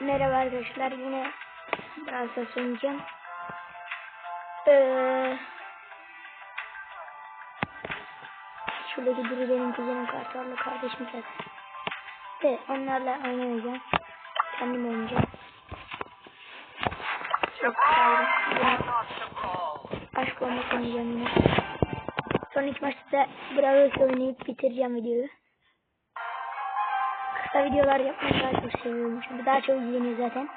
Merhaba arkadaşlar yine biraz da oynayacağım. Ee, şuradaki biri benim kuzenim Kartal'la kardeşim zaten. Ve onlarla oynamayacağım. Kendim oynayacağım. Çok güzel. Aşk oynayacağım yine. Son iki maçta Bravos oynayıp bitireceğim videoyu. Kısa videolar yapmayı daha çok seviyorum. Çünkü daha çok izleniyor zaten.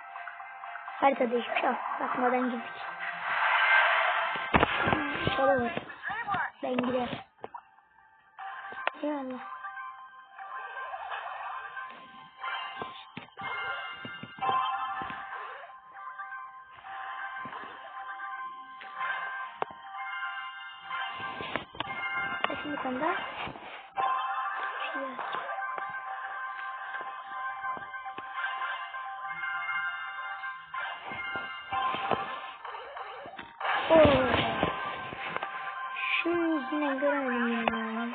Harita değişmiş. Al. Bakmadan girdik. Şöyle var. Ben gider. Ya Allah. Şimdi bir Oo. Şunun yüzünden göremedim ya.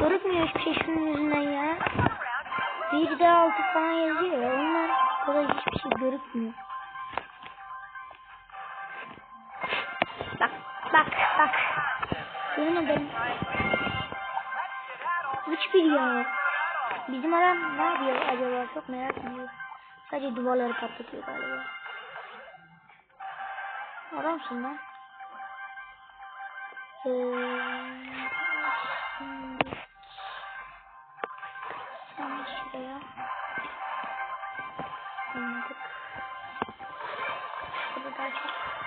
Görükmüyor hiçbir şey şunun yüzünden ya. Bir de altı falan yazıyor. Onlar burada hiçbir şey görükmüyor. Yemin ederim. Hiçbir ya. Bizim adam ne yapıyor acaba çok merak ediyorum. Sadece duvarları patlatıyor galiba. Adamsın lan. Ee, şimdi şuraya. Anladık. Burada daha çok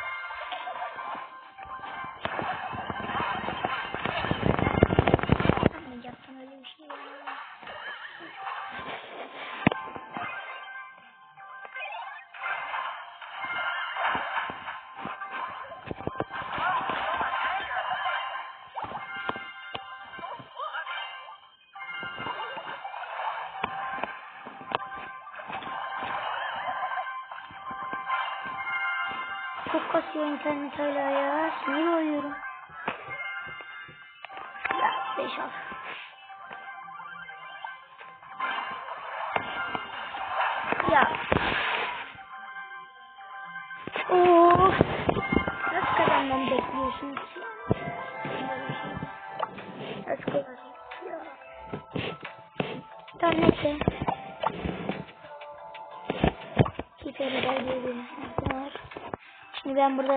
kasıyor internet hala ya. Sinir oluyorum. Ya 5 al. Ya. Oo. Nasıl kazanmamı bekliyorsun ki? Nasıl kazanacağım? Ya. Tamam neyse. Şimdi ben burada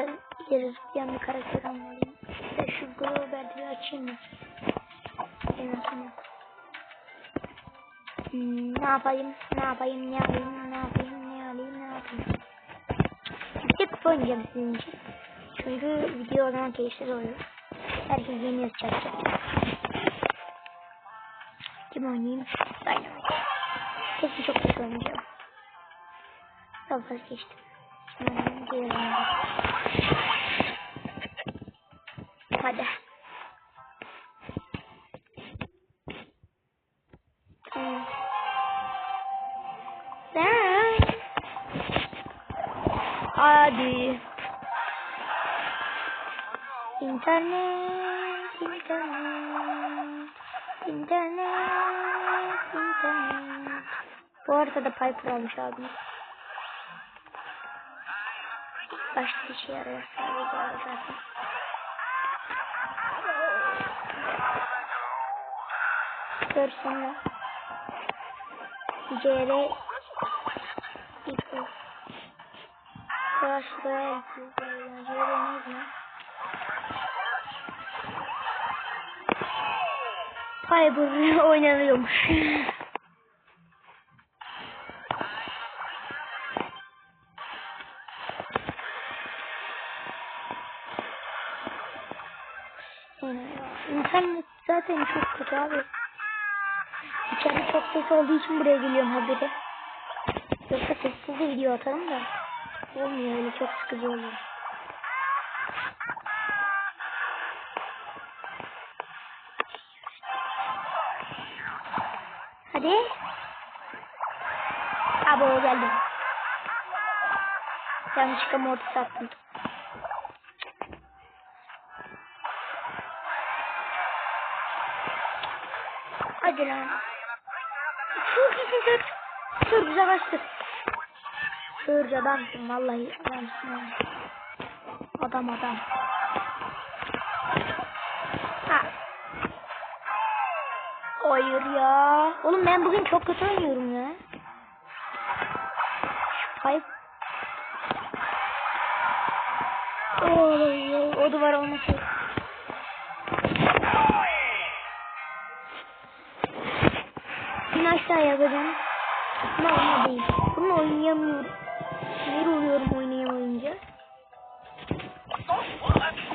yere zıplayan bir karakter almalıyım. Ve şu Globert'i açayım mı? En azından. Hmm, ne yapayım? Ne yapayım? Ne yapayım? Ne yapayım? Ne alayım? Ne yapayım? Bir tek kupa oynayacağım sizin için. Çünkü video o zaman keyifsiz oluyor. Herkes yeni yazacak. Kim oynayayım? Dynamite. Kesin çok kötü oynayacağım. Çok vazgeçtim. Hadi. Sen. Hadi. İnternet, internet, internet, internet. Bu arada da Piper almış abimiz. Başka bir şey yarıyor sadece zaten. Gör sonra. CR Equal. Crash Royale. CR neydi lan? Piper oynanıyormuş. İnternet zaten çok kötü abi. İçeride çok ses olduğu için buraya geliyorum haberi. Yoksa sessiz de video atarım da. Olmuyor öyle çok sıkıcı oluyor. Hadi. Abo geldim. Yanlışlıkla mortis attım. Lan. Çok Sır. Sır güzel açtı. Sır adamsın vallahi adamsın. Adam adam. Ha. Hayır ya. Oğlum ben bugün çok kötü oynuyorum ya. Hayır. Oy, o duvar olması. Aşağı yapacağım. Ama ama değil. Bunu oynayamıyorum. Sinir oluyorum oynayamayınca.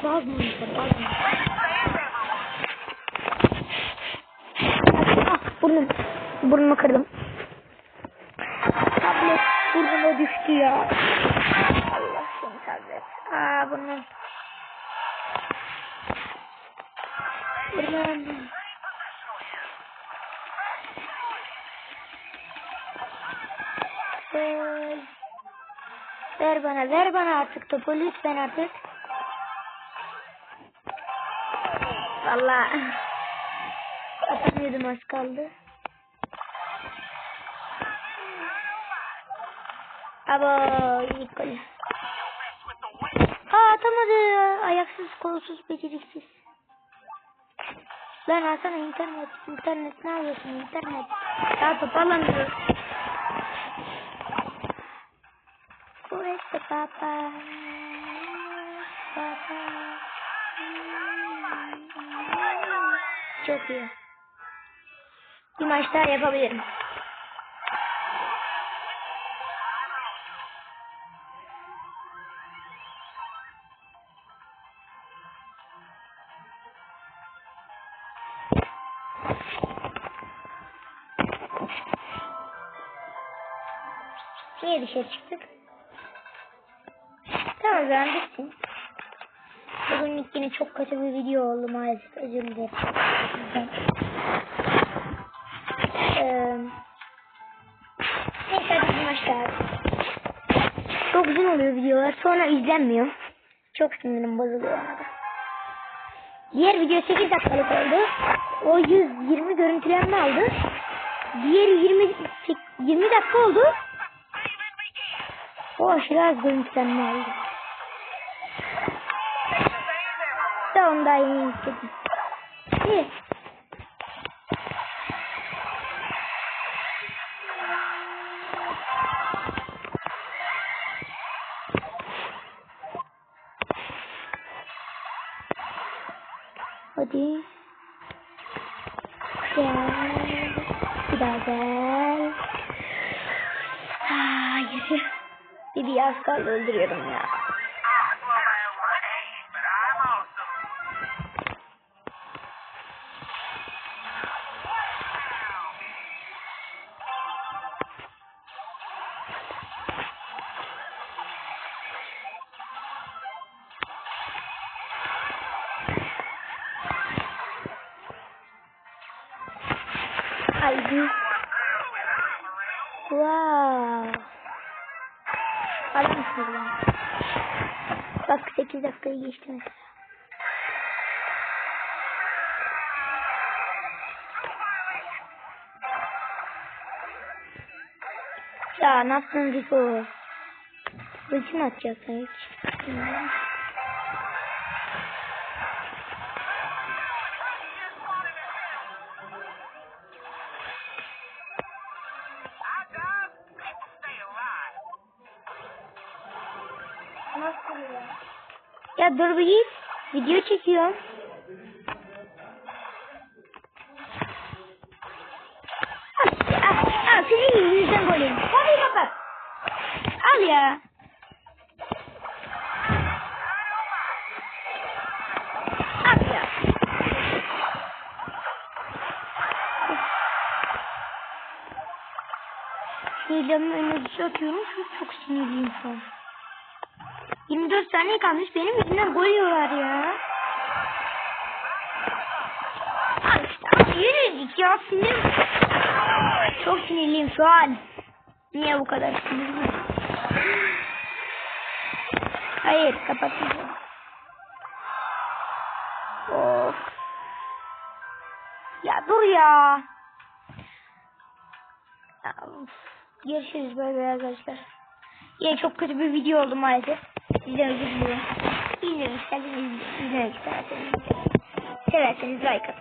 Baz mı işte baz mı? Ah burnum. Burnumu kırdım. Tablet burnuma düştü ya. Allah seni tablet. Aa burnum. Burnum. Ver. Bana, ver bana artık topu lütfen artık. Valla. Atamıyordum az kaldı. Abo ilk golü. Aa atamadı. Ayaksız, kolsuz, beceriksiz. Lan alsana internet. İnternet ne yapıyorsun internet? Ya toparlanıyor. Questo papa. Papa. Çok iyi. Bir maç daha yapabilirim. Niye dışarı çıktık? Zaman bitsin. Bugünlük yine çok kötü bir video oldu maalesef. Özür dilerim. Ee, neyse hadi bir. Çok uzun oluyor videolar. Sonra izlenmiyor. Çok sinirim bozuluyor. Diğer video 8 dakikalık oldu. O 120 görüntülenme aldı. Diğeri 20 20 dakika oldu. O aşırı az görüntülenme aldı. Da onda iyi istedim. İyi. Hadi. Gel. Bir daha gel. Hayır. Bir bir az kaldı öldürüyorum ya. Adamsın lan. Bak 8 dakikayı geçti mesela. Ya ne yaptın Riko? Ulti mi atacaksın hiç? Ya dur bir git. Video çekiyorum. Al, al, al senin yüzünden gol yedim. Hadi kapat. Al ya. Al ya. Sinirlerin önüne düşü atıyorum. Çok, çok sinirliyim şu an. 24 saniye kalmış. Benim yüzümden gol yiyorlar ya. Al işte. Al, Yürü git ya sinirim. Çok sinirliyim şu an. Niye bu kadar sinirli? Hayır kapatmayacağım. Of. Ya dur ya. Görüşürüz böyle arkadaşlar. Yine çok kötü bir video oldu maalesef. Idę zgubiłem. Idę ustawić idę, lejka. Tyle, idę, z lajka.